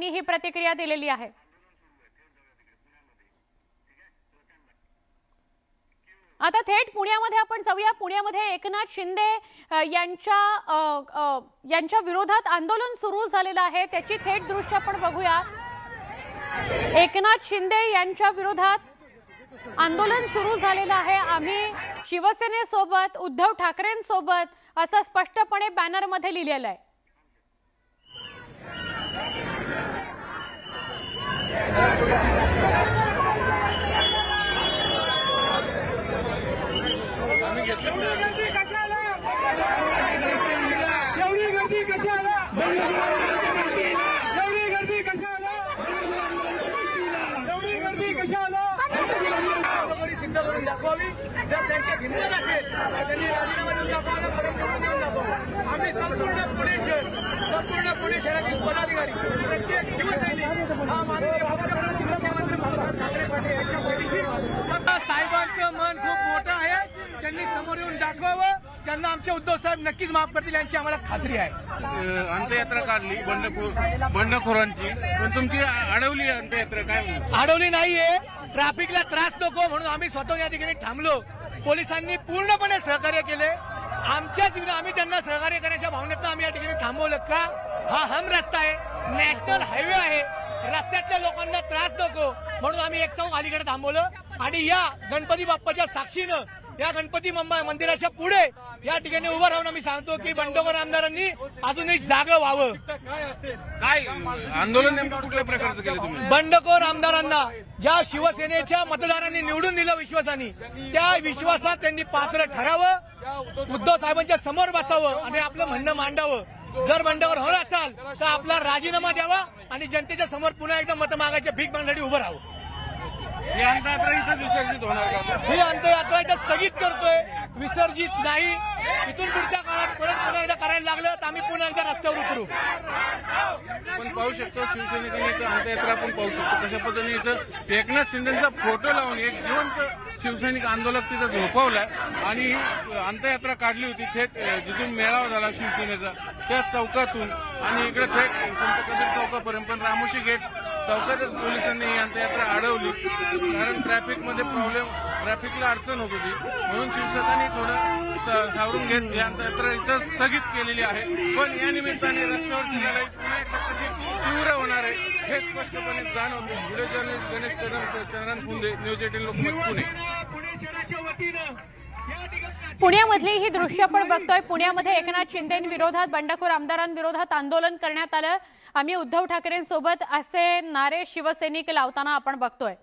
यांनी ही प्रतिक्रिया दिलेली आहे. आता थेट पुण्यामध्ये आपण जाऊया. पुण्यामध्ये एकनाथ शिंदे यांच्या यांच्या विरोधात आंदोलन सुरू झालेलं आहे. त्याची थेट दृश्य आपण बघूया. एकनाथ शिंदे यांच्या विरोधात आंदोलन सुरू झालेलं आहे. आम्ही शिवसेनेसोबत उद्धव ठाकरेंसोबत असं स्पष्टपणे बॅनरमध्ये लिहिलेलं आहे एवढी गर्दी कशाला एवढी गर्दी कशाला एवढी गर्दी कशाला? कोणी सिद्ध करून दाखवावी. जर त्यांची हिंमत असेल तर त्यांनी राजीनामा देऊन दाखवा परंपरा देऊन दाखवा. आम्ही संपूर्ण पुणे शहर संपूर्ण पुणे शहरातील पदाधिकारी प्रत्येक शिवसैनिक हा माननीय पक्षप्रमुख मुख्यमंत्री बाळासाहेब ठाकरे पाटील यांच्या पाठीशी साहेबांचं मन खूप मोठं आहे. त्यांनी समोर येऊन दाखवावं. त्यांना आमचे उद्धव साहेब नक्कीच माफ करतील यांची आम्हाला खात्री आहे. अंत्ययात्रा काढली बंडखोर बंडखोरांची. पण तुमची अडवली अंत्ययात्रा काय अडवली नाहीये. ट्रॅफिकला त्रास नको म्हणून आम्ही स्वतः या ठिकाणी थांबलो. पोलिसांनी पूर्णपणे सहकार्य केले. आमच्याच आम्ही त्यांना सहकार्य करण्याच्या भावनेतनं आम्ही या ठिकाणी थांबवलं का? हा हम रस्ता आहे. नॅशनल हायवे आहे. रस्त्यातल्या लोकांना त्रास नको म्हणून आम्ही एक चौक अलीकडे थांबवलं. आणि या गणपती बाप्पाच्या साक्षीनं या गणपती मंबा मंदिराच्या पुढे या ठिकाणी उभं राहून आम्ही सांगतो की बंडोगर आमदारांनी अजूनही जागं व्हावं. काय आंदोलन नेमकं कुठल्या प्रकारचं केलं तुम्ही? बंडखोर आमदारांना ज्या शिवसेनेच्या मतदारांनी निवडून दिलं विश्वासाने त्या विश्वासात त्यांनी पात्र ठरावं उद्धव साहेबांच्या समोर बसावं आणि आपलं म्हणणं मांडावं. जर बंडखोर होणार असाल तर आपला राजीनामा द्यावा आणि जनतेच्या समोर पुन्हा एकदा मत मागायच्या भीक मागण्यासाठी उभं राहावं. ही अंत्ययात्रा ही इथं स्थगित करतोय. विसर्जित नाही. इथून पुढच्या काळात परत पुन्हा एकदा करायला लागलं तर आम्ही पुन्हा एकदा रस्त्यावर उतरू. आपण पाहू शकतो शिवसैनिकांनी इथं अंत्ययात्रा आपण पाहू शकतो. कशा पद्धतीने इथं एकनाथ शिंदेचा फोटो लावून एक जिवंत शिवसैनिक आंदोलक तिथं झोपवलाय आणि अंत्ययात्रा काढली होती. थेट जिथून मेळावा झाला शिवसेनेचा त्या चौकातून. आणि इकडे थेट संत कबीर चौकापर्यंत पण रामोशी गेट चौकातच पोलिसांनी ही अडवली. कारण ट्रॅफिकमध्ये प्रॉब्लेम ट्रॅफिकला अडचण होत होती. म्हणून शिवसेनांनी थोडं सा- सावरून घेत ही इथं स्थगित केलेली आहे. पण या निमित्ताने रस्त्यावरची लढाई पुन्हा एकदा तीव्र होणार आहे हे स्पष्टपणे जाणवते. Video journalist Ganesh Kadam sir Chandran Phunde news eighteen Lokmat Pune. पुण्यामधली ही दृश्य आपण बघतोय. पुण्यामध्ये एकनाथ शिंदेविरोधात बंडखोर आमदारांविरोधात आंदोलन करण्यात आलं. आम्ही उद्धव ठाकरेंसोबत असे नारे शिवसैनिक लावताना आपण बघतोय.